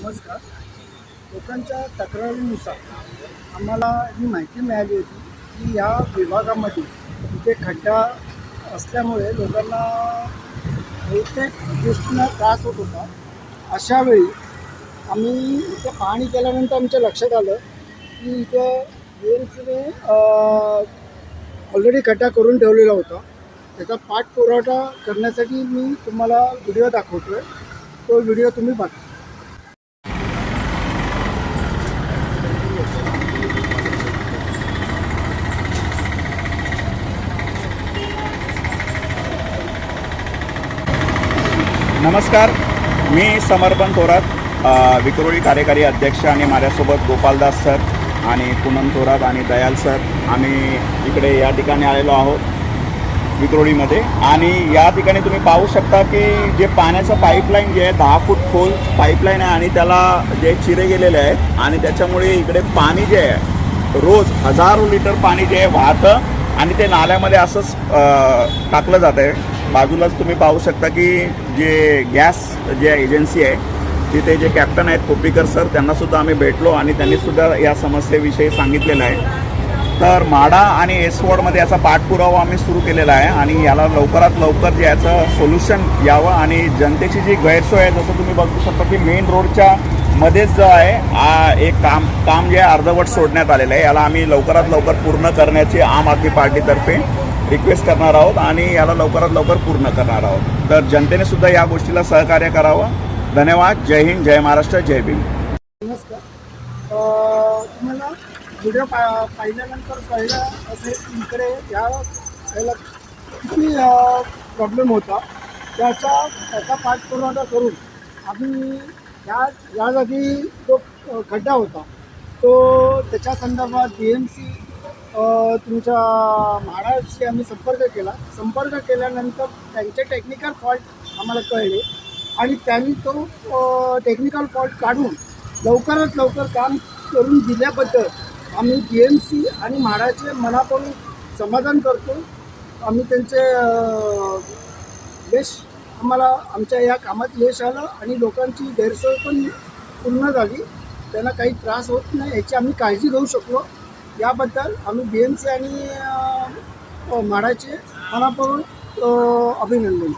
नमस्कार. लोकांच्या तक्रारीनुसार आम्हाला ही माहिती मिळाली होती की या विभागामध्ये तिथे खड्डा असल्यामुळे लोकांना बहुतेक गोष्टींना त्रास होत होता. अशावेळी आम्ही इथे पाहणी केल्यानंतर आमच्या लक्षात आलं की इथे वेल्सने ऑलरेडी खड्डा करून ठेवलेला होता. त्याचा पाठपुरवठा करण्यासाठी मी तुम्हाला व्हिडिओ दाखवतो आहे तो व्हिडिओ तुम्ही बघा. नमस्कार. मी समर्पण थोरात विक्रोळी कार्यकारी अध्यक्ष आणि माझ्यासोबत गोपालदास सर आणि पुनम थोरात आणि दयाल सर. आम्ही इकडे या ठिकाणी आलेलो आहोत विक्रोळीमध्ये. आणि या ठिकाणी तुम्ही पाहू शकता की जे पाण्याचं पाईपलाईन जे आहे दहा फूट खोल पाईपलाईन आहे आणि त्याला जे चिरे गेलेले आहेत आणि त्याच्यामुळे इकडे पाणी जे आहे रोज हजारो लिटर पाणी जे आहे वाहतं आणि ते नाल्यामध्ये असंच टाकलं जातं आहे बाजूलाच तुम्ही पाहू शकता की जे गॅस जे एजन्सी आहे तिथे जे कॅप्टन आहेत कोपीकर सर त्यांना सुद्धा आम्ही भेटलो आणि त्यांनी सुद्धा या समस्येविषयी सांगितलेलं आहे. तर माडा आणि एसवॉर्डमध्ये याचा पाठपुरावा आम्ही सुरू केलेला आहे आणि याला लवकरात लवकर जे याचं सोल्युशन यावं आणि जनतेची जी गैरसोय आहे जसं तुम्ही बघू शकता की मेन रोडच्या मध्येच जो आहे एक काम काम जे आहे अर्धवट सोडण्यात आलेलं आहे. याला आम्ही लवकरात लवकर पूर्ण करण्याची आम आदमी पार्टीतर्फे रिक्वेस्ट करणार आहोत आणि याला लवकरात लवकर पूर्ण करणार आहोत. तर जनतेने सुद्धा या गोष्टीला सहकार्य करावं. धन्यवाद. जय हिंद जय महाराष्ट्र जय भीम. नमस्कार. तुम्हाला व्हिडिओ पा पाहिल्यानंतर पहिलं असे इकडे या याला किती प्रॉब्लेम होता. त्याचा त्याचा पाठपुरावा करून आम्ही या या जागी जो खड्डा होता तो त्याच्या संदर्भात बी एम सी तुमच्या म्हाडाशी आम्ही संपर्क केला. संपर्क केल्यानंतर त्यांचे टेक्निकल फॉल्ट आम्हाला कळले आणि त्यांनी तो टेक्निकल फॉल्ट काढून लवकरात लवकर काम करून दिल्याबद्दल आम्ही बी एम सी आणि म्हाडाचे मनापासून समाधान करतो. आम्ही त्यांचे यश आम्हाला आमच्या या कामात यश आलं आणि लोकांची गैरसोय पण पूर्ण झाली. त्यांना काही त्रास होत नाही याची आम्ही काळजी घेऊ शकलो. याबद्दल आम्ही बी एम सी आणि म्हाडाचे मनापूर्वक अभिनंदन.